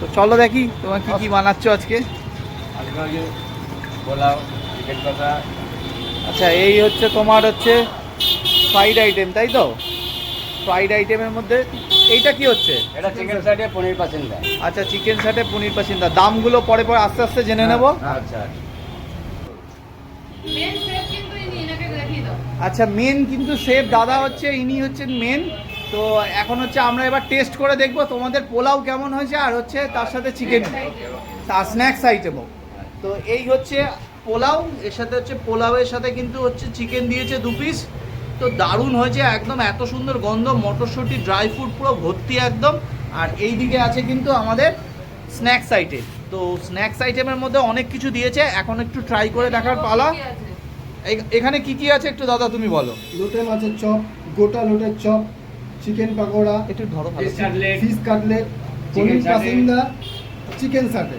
তো চলো দেখি তোমার কি কি বানাচ্ছ আজকে? আচ্ছা এই হচ্ছে তোমার হচ্ছে ফ্রাইড আইটেম তাই তো? ফ্রাইড আইটেমের মধ্যে এইটা কি হচ্ছে? এটা চিকেন সাইডে পনির পাসিন্দা আচ্ছা চিকেন সাটে পনির পাসিন্দা দামগুলো পরে পরে আস্তে আস্তে জেনে নেব। আচ্ছা মেন শেফ কিন্তু ইনি এনাকে দেখিয়ে দাও আচ্ছা মেন কিন্তু সেফ দাদা হচ্ছে, ইনি হচ্ছেন মেন তো এখন হচ্ছে আমরা এবার টেস্ট করে দেখব তোমাদের পোলাও কেমন হয়েছে, আর হচ্ছে তার সাথে চিকেন আর স্ন্যাক্স আইটেমও তো এই হচ্ছে পোলাও, এর সাথে হচ্ছে পোলাওয়ের সাথে কিন্তু হচ্ছে চিকেন দিয়েছে দু পিস তো দারুণ হয়েছে, একদম এত সুন্দর গন্ধ, মটরশুঁটি ড্রাই ফ্রুট পুরো ভর্তি একদম। আর এই দিকে আছে কিন্তু আমাদের স্ন্যাক্স আইটেম তো স্ন্যাক্স আইটেমের মধ্যে অনেক কিছু দিয়েছে, এখন একটু ট্রাই করে দেখার পালা। এখানে কি কি আছে একটু দাদা তুমি বলো লোটে মাছের চপ গোটা লোটের চপ চিকেন পাকোড়া একটু ধরো fish fish cutlet paneer pasanda chicken satay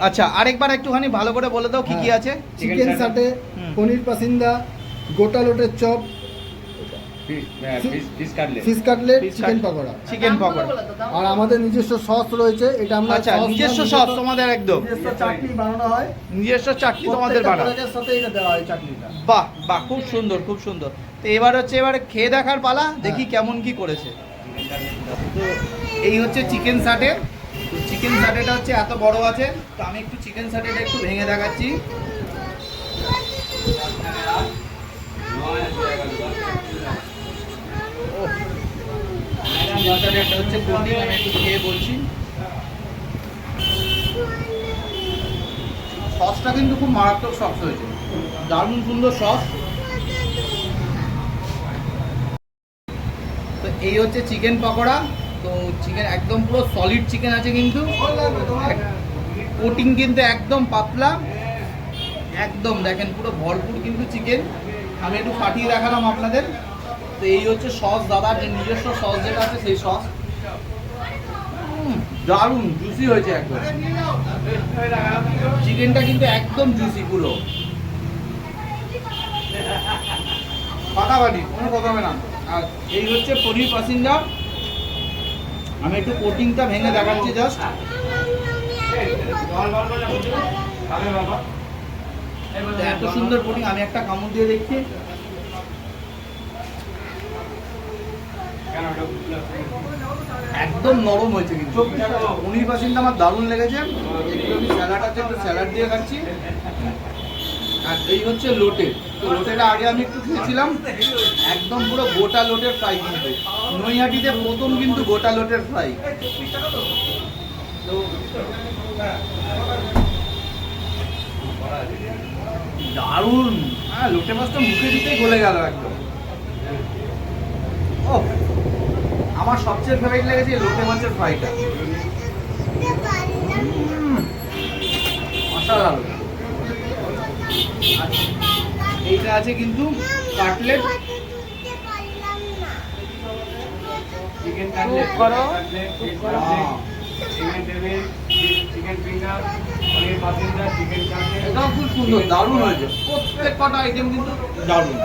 আচ্ছা আরেকবার একটুখানি ভালো করে বলে দাও কি কি হ্যাঁ। আছে চিকেন। সাটে পনির পাসিন্দা গোটা লোটের chop fish cutlet fish cutlet. Chicken. Pakora. Chicken pakora. আর আমাদের নিজস্ব সস রয়েছে এটা আমরা আচ্ছা নিজস্ব সস তোমাদের একদম। নিজস্ব চাটনি বানানো হয়। নিজস্ব চাটনি তোমাদের বানাও সাথে এটা দেওয়া হয় চাটনিটা। বাহ বাহ খুব সুন্দর খুব সুন্দর। তো এবার হচ্ছে এবারে খেয়ে দেখার পালা দেখি কেমন কি করেছে। তো এই হচ্ছে চিকেন সাটে। তো চিকেন সাটেটা হচ্ছে এত বড় আছে তো আমি একটু চিকেন সাটেটা একটু ভেঙে দেখাচ্ছি। সসটা কিন্তু খুব মারাত্মক সস হয়েছে। দারুণ সুন্দর সস। তো এই হচ্ছে চিকেন পকোড়া। তো চিকেন একদম পুরো সলিড চিকেন আছে কিন্তু। কোটিং কিন্তু একদম পাতলা। একদম দেখেন পুরো ভরপুর কিন্তু চিকেন আমি একটু ফাটিয়ে দেখালাম আপনাদের। তো এই হচ্ছে সস দাদার যে নিজস্ব সস যেটা আছে সেই সস। দারুণ জুসি হয়েছে একদম। চিকেনটা কিন্তু একদম জুসি পুরো। ফাটাফাটি, কোনো কথা হবে না। আর এই হচ্ছে পনির পাসিন্দা। আমি একটু কোটিংটা ভেঙে দেখাচ্ছি জাস্ট এত সুন্দর কোটিং আমি একটা কামড় দিয়ে দেখছি। একদম নরম হয়েছে কিন্তু। পনির পাসিন্দা আমার দারুণ লেগেছে। একটু আমি স্যালাড আছে একটু স্যালাড দিয়ে খাচ্ছি। আর এই হচ্ছে লোটে। তো লোটেটা আগে আমি একটু খেয়েছিলাম। একদম পুরো গোটা লোটের ফ্রাই কিন্তু। নৈহাটিতে প্রথম কিন্তু গোটা লোটের ফ্রাই দারুণ। হ্যাঁ লোটে মাছটা মুখে দিতেই গলে গেল একদম। ও আমার সবচেয়ে ফেভারিট লেগেছে লোটে মাছের ফ্রাইটা মশালা এইটা আছে কিন্তু কাটলেট। চিকেন করো। Chicken table chicken finger chicken cutlet এটাও খুব সুন্দর দারুণ হয়েছে। প্রত্যেক কটা আইটেম কিন্তু দারুণ।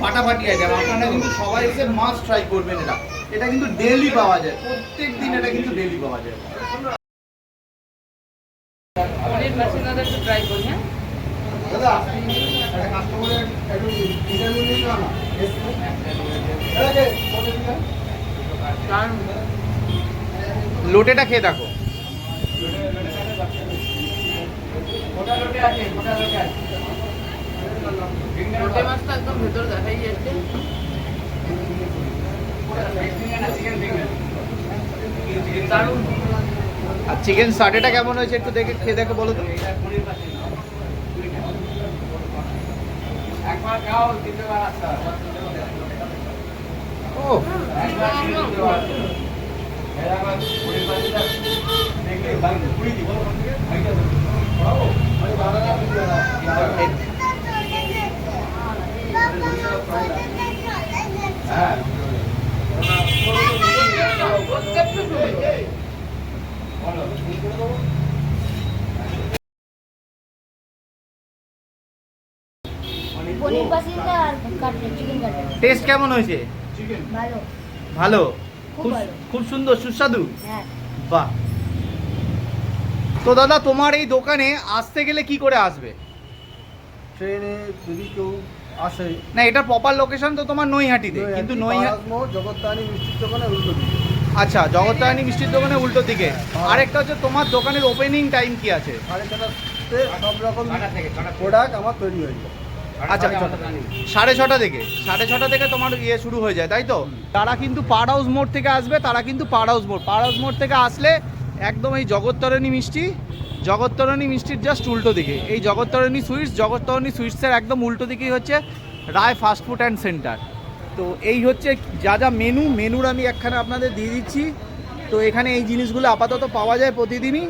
ফাটাফাটি আইটেম আপনারা কিন্তু সবাই এসে মাছ ট্রাই করবেন এটা। এটা কিন্তু ডেলি পাওয়া যায়। প্রত্যেক দিন এটা কিন্তু ডেলি পাওয়া যায়। একটু ট্রাই করি হ্যাঁ? দাদা কাস্টমারের একটু ইন্টারভিউ নিয়ে না। লোটেটা খেয়ে দেখো। গোটা লোটে আছে লোটে আর চিকেন সাটেটা কেমন হয়েছে একটু দেখে খেয়ে দেখো বলো তো। ও খেয়ে দ্বিতীয়বার আসতে হবে। একবার পনির পাসিন্দা দেখলে বাড়ি পুরি দিব ভাইটা হ্যাঁ টেস্ট কেমন হয়েছে? ভালো। ভালো খুব খুব সুন্দর সুস্বাদু? হ্যাঁ। বাহ। তো দাদা তোমার এই দোকানে আসতে গেলে কি করে আসবে? ট্রেনে যদি কেউ আসে। না এটার প্রপার লোকেশন তো তোমার নৈহাটিতে কিন্তু নৈহাটি জগত্তানি মিষ্টির দোকানে উল্টো দিকে। আচ্ছা জগত্তারানী মিষ্টির দোকানে উল্টো দিকে। আরেকটা হচ্ছে তোমার দোকানের ওপেনিং টাইম কি আছে? সাড়ে ছটাতে সব রকম ছটা থেকে ছটা প্রোডাক্ট আমার তৈরি হয়ে যায়। আচ্ছা সাড়ে ছটা থেকে। সাড়ে ছটা থেকে তোমার ইয়ে শুরু হয়ে যায় তাই তো? তারা কিন্তু পাড় হাউস মোড় থেকে আসবে তারা কিন্তু পাড় হাউস মোড়। পাড় হাউস মোড় থেকে আসলে একদম এই জগত্তরণী মিষ্টি জগত্তরণী মিষ্টির জাস্ট উল্টো দিকে। এই জগত্তরণী সুইটস জগত্তরণী সুইটসের একদম উল্টো দিকেই হচ্ছে Roy fast food and centre তো এই হচ্ছে যা যা মেনু মেনুর আমি একখানে আপনাদের দিয়ে দিচ্ছি। তো এখানে এই জিনিসগুলো আপাতত পাওয়া যায় প্রতিদিনই।